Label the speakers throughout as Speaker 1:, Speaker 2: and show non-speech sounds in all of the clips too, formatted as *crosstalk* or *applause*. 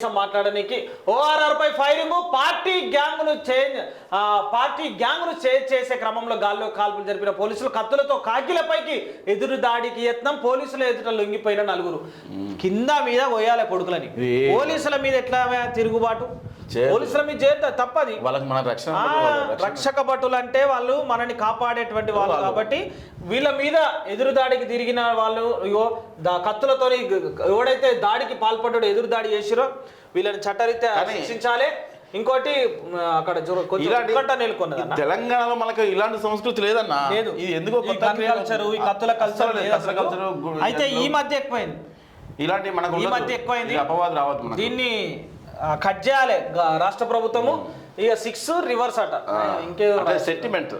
Speaker 1: మాట్లాడడానికి ఓఆర్ఆర్ పై firing party గ్యాంగ్ను చేంజ్ ఆ, పార్టీ గ్యాంగ్ను చేంజ్ చేసే క్రమంలో గాల్లో కాల్పులు జరిపిన పోలీసులు కత్తులతో కాకిలపైకి ఎదురు దాడికి యత్నం. పోలీసుల ఎదుట లొంగిపోయిన నలుగురు. కింద మీద పోయాలి కొడుకులని. పోలీసుల మీద ఎట్లా తిరుగుబాటు. పోలీసుల మీద చేత తప్పది.
Speaker 2: వాళ్ళకి మన రక్షణ.
Speaker 1: రక్షక భటులు అంటే వాళ్ళు మనని కాపాడేటువంటి వాళ్ళు. కాబట్టి వీళ్ళ మీద ఎదురు దాడికి తిరిగిన వాళ్ళు ఇగో గ- ఎవడైతే దాడికి పాల్పడ్డాడో ఎదురు దాడి చేసిరో వీళ్ళని చట్టరీత్యా శిక్షించాలి. ఇంకోటి అక్కడ
Speaker 2: తెలంగాణలో మనకు ఇలాంటి సంస్కృతి లేదన్నా?
Speaker 1: లేదు.
Speaker 2: ఇది ఎందుకో
Speaker 1: కల్చరు ఈ కత్తుల కల్చర్ అయితే ఈ. మధ్య ఎక్కువైంది.
Speaker 2: ఇలాంటి మనకు
Speaker 1: ఈ. మధ్య ఎక్కువైంది.
Speaker 2: అపవాదు రావద్దు
Speaker 1: దీన్ని కట్ చేయాలి. రాష్ట్ర ప్రభుత్వము ఇక సిక్స్ రివర్స్ అట. ఇంకేదో
Speaker 2: సెంటిమెంట్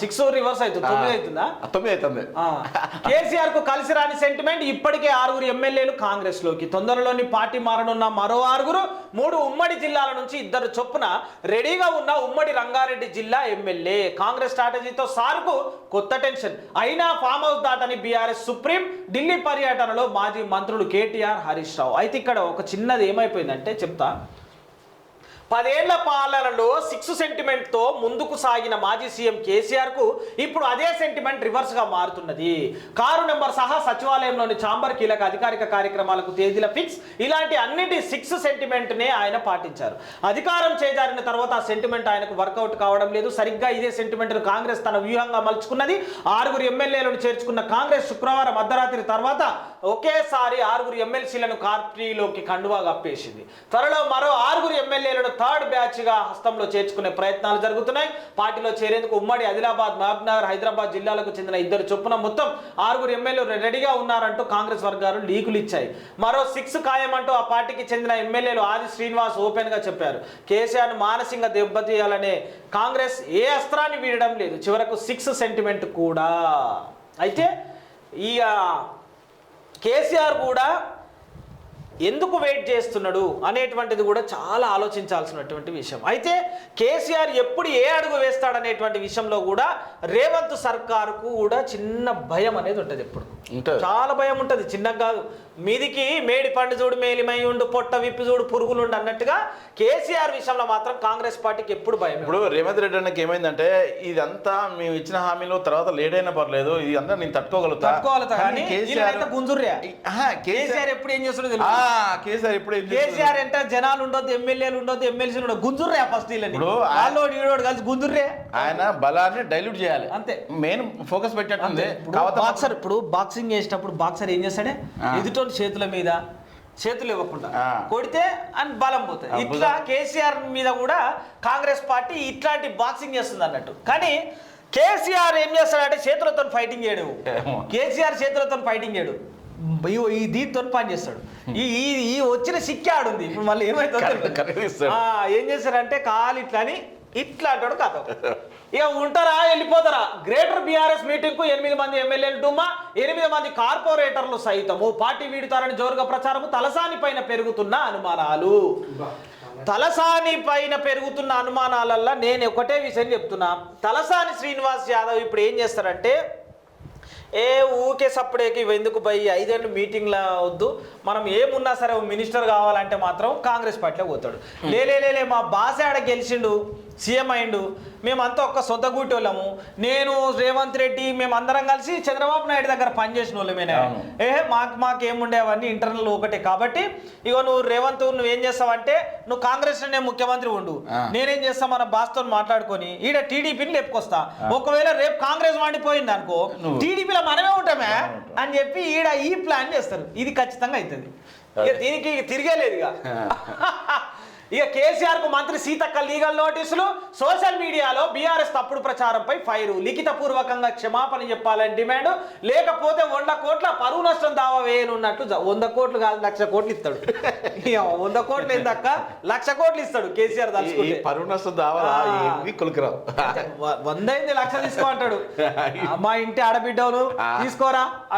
Speaker 1: సిక్స్ రివర్స్ అవుతుంది తొమ్మిది అవుతుందా
Speaker 2: తొమ్మిది అవుతుంది
Speaker 1: కేసీఆర్కు కలిసి రాని సెంటిమెంట్ ఇప్పటికే ఆరుగురు ఎమ్మెల్యేలు కాంగ్రెస్లోకి తొందరలోని పార్టీ మారనున్న మరో ఆరుగురు మూడు ఉమ్మడి జిల్లాల నుంచి ఇద్దరు చొప్పున రెడీగా ఉన్న ఉమ్మడి రంగారెడ్డి జిల్లా ఎమ్మెల్యే. కాంగ్రెస్ స్ట్రాటజీతో సార్కు కొత్త టెన్షన్. అయినా ఫామ్ హౌస్ దాటని బీఆర్ఎస్ సుప్రీం ఢిల్లీ పర్యటనలో మాజీ మంత్రులు కేటీఆర్ హరీష్ రావు. అయితే ఇక్కడ ఒక చిన్నది ఏమైపోయిందంటే చెప్తా. పదేళ్ళ పాలనలో సిక్స్ సెంటిమెంట్తో ముందుకు సాగిన మాజీ సీఎం కేసీఆర్కు ఇప్పుడు అదే సెంటిమెంట్ రివర్స్గా మారుతున్నది. కారు నెంబర్ సహా సచివాలయంలోని చాంబర్ కీలక అధికారిక కార్యక్రమాలకు తేదీల ఫిక్స్. ఇలాంటి అన్నిటి సిక్స్ సెంటిమెంట్ నే ఆయన పాటించారు. అధికారం చేజారిన తర్వాత ఆ సెంటిమెంట్ ఆయనకు వర్కౌట్ కావడం లేదు. సరిగ్గా ఇదే సెంటిమెంట్ను కాంగ్రెస్ తన వ్యూహంగా మలుచుకున్నది. ఆరుగురు ఎమ్మెల్యేలను చేర్చుకున్న కాంగ్రెస్ శుక్రవారం అర్ధరాత్రి తర్వాత ఒకేసారి ఆరుగురు ఎమ్మెల్సీలను పార్టీలోకి కండువా కప్పేసింది. త్వరలో మరో ఆరుగురు ఎమ్మెల్యేలను థర్డ్ బ్యాచ్గా హస్తంలో చేర్చుకునే ప్రయత్నాలు జరుగుతున్నాయి. పార్టీలో చేరేందుకు ఉమ్మడి ఆదిలాబాద్ మహబూబ్నగర్ హైదరాబాద్ జిల్లాలకు చెందిన ఇద్దరు చొప్పున మొత్తం ఆరుగురు ఎమ్మెల్యేలు రెడీగా ఉన్నారంటూ కాంగ్రెస్ వర్గాలు లీకులు ఇచ్చాయి. మరో సిక్స్ ఖాయమంటూ ఆ పార్టీకి చెందిన ఎమ్మెల్యేలు ఆది శ్రీనివాస్ ఓపెన్గా చెప్పారు. కేసీఆర్ను మానసికంగా దెబ్బతీయాలనే కాంగ్రెస్ ఏ అస్త్రాన్ని వీడడం లేదు. చివరకు సిక్స్ సెంటిమెంట్ కూడా. అయితే ఈ కేసీఆర్ కూడా ఎందుకు వెయిట్ చేస్తున్నాడు అనేటువంటిది కూడా చాలా ఆలోచించాల్సినటువంటి విషయం. అయితే కేసీఆర్ ఎప్పుడు ఏ అడుగు వేస్తాడనేటువంటి విషయంలో కూడా రేవంత్ సర్కారుకు కూడా చిన్న భయం అనేది ఉంటుంది ఎప్పుడు. చాలా భయం ఉంటుంది. చిన్నగా కాదు. మీదికి మేడి పండు చూడు మేలిమై ఉండు పొట్ట విప్పి చూడు పురుగులుండు అన్నట్టుగా కేసీఆర్ విషయంలో మాత్రం కాంగ్రెస్ పార్టీకి ఎప్పుడు భయం
Speaker 2: ఇప్పుడు రేవంత్ రెడ్డి అన్నకి ఏమైందంటే ఇదంతా మేము ఇచ్చిన హామీలో తర్వాత లేట్ అయినా పర్లేదు ఇది అంతా నేను తట్టుకోగలుగుతా. కేసీఆర్
Speaker 1: ఎప్పుడు ఏం తెలియదు.
Speaker 2: కేసీఆర్ ఇప్పుడు?
Speaker 1: కేసీఆర్ అంటే జనాలు ఉండొద్దు ఎమ్మెల్యేలు ఉండొద్దు ఎమ్మెల్సీలు ఉండదు గుంజుర్రే ఫస్ట్
Speaker 2: ఇప్పుడు
Speaker 1: ఈడోడు కలిసి గుంజుర్రే.
Speaker 2: ఆయన బలాన్ని డైల్యూట్ చేయాలి.
Speaker 1: అంతే.
Speaker 2: మెయిన్ ఫోకస్ పెట్టినట్టుంది
Speaker 1: బాక్సర్ ఇప్పుడు బాక్సింగ్ చేసేటప్పుడు బాక్సర్ ఏం చేస్తాడే. ఎదుటోని చేతుల మీద చేతులు ఇవ్వకుండా. కొడితే అని బలం పోతుంది
Speaker 2: ఆ,
Speaker 1: ఇట్లా కేసీఆర్ మీద కూడా కాంగ్రెస్ పార్టీ ఇట్లాంటి బాక్సింగ్ చేస్తుంది అన్నట్టు. కానీ కేసీఆర్ ఏం చేస్తాడంటే చేతులతో ఫైటింగ్ చేయడు. కేసీఆర్ చేతులతో ఫైటింగ్ చేయడు. ఈ- ఈ దీంతో పని చేస్తాడు. ఈ ఈ- వచ్చిన సిక్కాడు ఉంది ఇప్పుడు మళ్ళీ. ఆ, ఏం చేశారంటే కాలు ఇట్లా అని ఇట్లా అంటాడు కథ. ఇక ఉంటారా వెళ్ళిపోతారా? గ్రేటర్ బీఆర్ఎస్ మీటింగ్కు ఎనిమిది మంది ఎమ్మెల్యేలు డుమ్మా ఎనిమిది మంది కార్పొరేటర్లు సైతము. పార్టీ వీడుతారని జోరుగా ప్రచారము తలసాని పైన పెరుగుతున్న అనుమానాలు. తలసాని పైన పెరుగుతున్న అనుమానాలల్లా నేను ఒకటే విషయం చెప్తున్నా. తలసాని శ్రీనివాస్ యాదవ్ ఇప్పుడు ఏం చేస్తారంటే ఏ ఊకే సప్పుడేకి ఎందుకు పోయి ఐదేళ్ళు మీటింగ్లా వద్దు? మనం ఏమున్నా సరే మినిస్టర్ కావాలంటే మాత్రం కాంగ్రెస్ పార్టీలో పోతాడు. లే లే, లే, లే మా బాస్ ఆడ గెలిచిండు సీఎం అయిండు మేమంతా ఒక్క సొంత గూటోళ్ళము నేను రేవంత్ రెడ్డి మేము అందరం కలిసి చంద్రబాబు నాయుడు దగ్గర పనిచేసిన వాళ్ళమేనా. ఏ మాకు మాకేముండే అవన్నీ ఇంటర్నల్ ఒకటే. కాబట్టి ఇగో నువ్వు రేవంత్ నువ్వు ఏం చేస్తావంటే నువ్వు కాంగ్రెస్ నేను ముఖ్యమంత్రి ఉండు. నేనేం చేస్తా మన బాస్తో మాట్లాడుకొని ఈడ టీడీపీని లేపుకొస్తా. ఒకవేళ రేపు కాంగ్రెస్ వాడిపోయింది అనుకో. టీడీపీలో మనమే ఉంటామే. అని చెప్పి ఈడ ఈ ప్లాన్ చేస్తారు. ఇది ఖచ్చితంగా అవుతుంది. దీనికి తిరిగేలేదు ఇక. *laughs* ఇక కేసీఆర్కు మంత్రి సీతక్క లీగల్ నోటీసులు. సోషల్ మీడియాలో బీఆర్ఎస్ తప్పుడు ప్రచారంపై ఫైరు. లిఖిత పూర్వకంగా క్షమాపణ చెప్పాలని డిమాండ్. లేకపోతే వంద కోట్ల పరువు నష్టం దావా వేయనున్నట్టు వంద కోట్లు కాదు లక్ష కోట్లు ఇస్తాడు. *laughs* వంద కోట్లు ఏందక్క? లక్ష కోట్లు ఇస్తాడు కేసీఆర్ తలుచుకుంటే.
Speaker 2: పరువు నష్టం దావాలా?
Speaker 1: ఆ.
Speaker 2: ఏమి కొలికిరావు?
Speaker 1: వ- వంద అయింది లక్ష తీసుకో అంటాడు *laughs* మా ఇంటి ఆడబిడ్డవులు తీసుకోరా?